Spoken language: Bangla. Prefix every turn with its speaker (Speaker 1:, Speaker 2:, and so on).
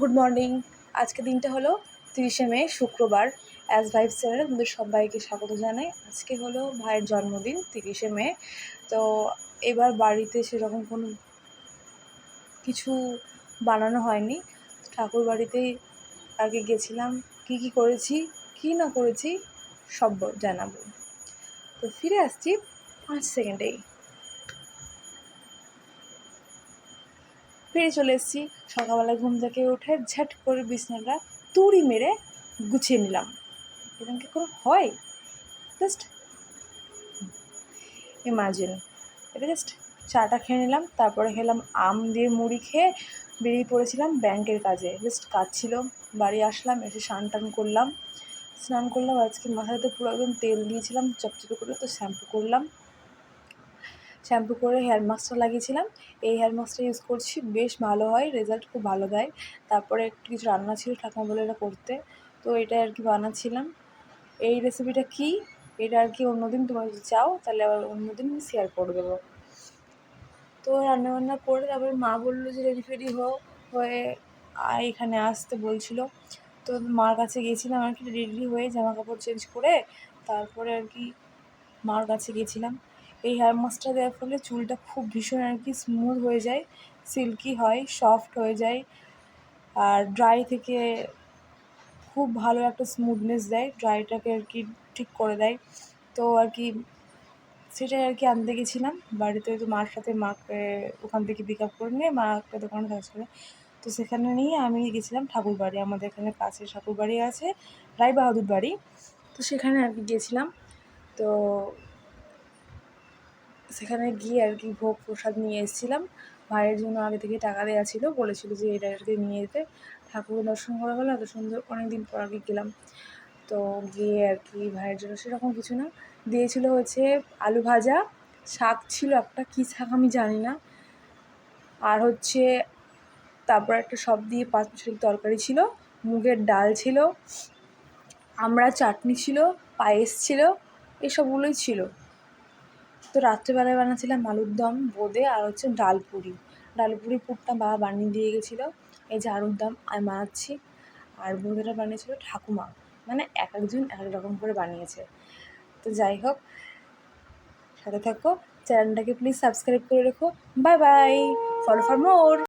Speaker 1: গুড মর্নিং আজকে দিনটা হলো তিরিশে মে, শুক্রবার। অ্যাজ ভাইভ চ্যানেলে তোমাদের সবাইকে স্বাগত জানাই। আজকে হলো ভাইয়ের জন্মদিন, তিরিশে মে। তো এবার বাড়িতে সেরকম কোনো কিছু বানানো হয়নি। ঠাকুর বাড়িতেই কি গেছিলাম। কী কী করেছি, কী না করেছি, সব জানাব। তো ফিরে আসছি পাঁচ সেকেন্ডেই। ফিরে চলে এসেছি। সকালবেলা ঘুম থেকে উঠে ঝট করে বিছানাটা তুড়ি মেরে গুছিয়ে নিলাম। এরকম কি করে হয়? জাস্ট ইমাজিন এটা জাস্ট চাটা খেয়ে নিলাম, তারপরে খেলাম আম দিয়ে মুড়ি খেয়ে বেরিয়ে পড়েছিলাম ব্যাংকের কাজে। জাস্ট কাজ ছিল, বাড়ি আসলাম, এসে স্নান টান করলাম। স্নান করলাম, আজকে মাথাতে পুরো একদম তেল দিয়েছিলাম চপচপে করে তো শ্যাম্পু করলাম। শ্যাম্পু করে হেয়ার মাস্কটা লাগিয়েছিলাম। এই হেয়ার মাস্কটা ইউজ করছি, বেশ ভালো হয় রেজাল্ট খুব ভালো দেয়। তারপরে একটু কিছু রান্না ছিল ঠাকুমা বলে এটা করতে, তো এটা আর কি বানাচ্ছিলাম। এই রেসিপিটা কি? এটা আর কি অন্যদিন তোমরা যদি চাও, তাহলে আবার অন্যদিন আমি শেয়ার করে দেবো। তো রান্নাবান্না করে তারপরে মা বলল যে রেডি ফেডি হো হয়ে এখানে আসতে বলছিল। তো মার কাছে গিয়েছিলাম আর কি রেডি হয়ে জামা কাপড় চেঞ্জ করে তারপরে আর কি মার কাছে গেছিলাম এই হেয়ার মাস্কটা দেওয়ার ফলে চুলটা খুব ভীষণ আর কি স্মুথ হয়ে যায় সিল্কি হয় সফট হয়ে যায় আর ড্রাই থেকে খুব ভালো একটা স্মুথনেস দেয় ড্রাইটাকে আর কি ঠিক করে দেয়। তো আর কি সেটাই আর কি আনতে গেছিলাম, বাড়িতে তো মার সাথে মাকে ওখান থেকে পিক আপ করে নিয়ে মাকে দোকানে কাজ করে। তো সেখানে নিয়ে আমি গেছিলাম ঠাকুর বাড়ি, আমাদের এখানে কাছে ঠাকুর বাড়ি আছে রায় বাহাদুর বাড়ি। তো সেখানে আর কি গিয়েছিলাম তো সেখানে গিয়ে আর কি ভোগ প্রসাদ নিয়ে এসেছিলাম। ভাইয়ের জন্য আগে থেকে টাকা দেওয়া ছিল, বলেছিল যে এটা আর কি নিয়ে যেতে। ঠাকুর দর্শন করা হলো, এত সুন্দর অনেক দিন পর কি গেলাম। তো গিয়ে আর কি ভাইয়ের জন্য সেরকম কিছু না। দিয়েছিল হচ্ছে আলু ভাজা, শাক ছিল একটা, কী শাক আমি জানি না। আর হচ্ছে তারপর একটা সব দিয়ে পাঁচ মিশালি তরকারি ছিল, মুগের ডাল ছিল, আমরা চাটনি ছিল, পায়েস ছিল, এসবগুলোই ছিল। তো রাত্রেবেলায় বানাচ্ছিলাম আলুর দম, বোঁদে আর হচ্ছে ডাল পুরি। ডাল পুরি পুরটা বাবা বানিয়ে দিয়ে গেছিল। এই যে আলুর দম আমি বানাচ্ছি। আর বোঁদেটা বানিয়েছিলো ঠাকুমা। মানে এক একজন এক এক রকম করে বানিয়েছে। তো যাই হোক, সাথে থাকো। চ্যানেলটাকে প্লিজ সাবস্ক্রাইব করে রেখো। Bye bye. Follow for more.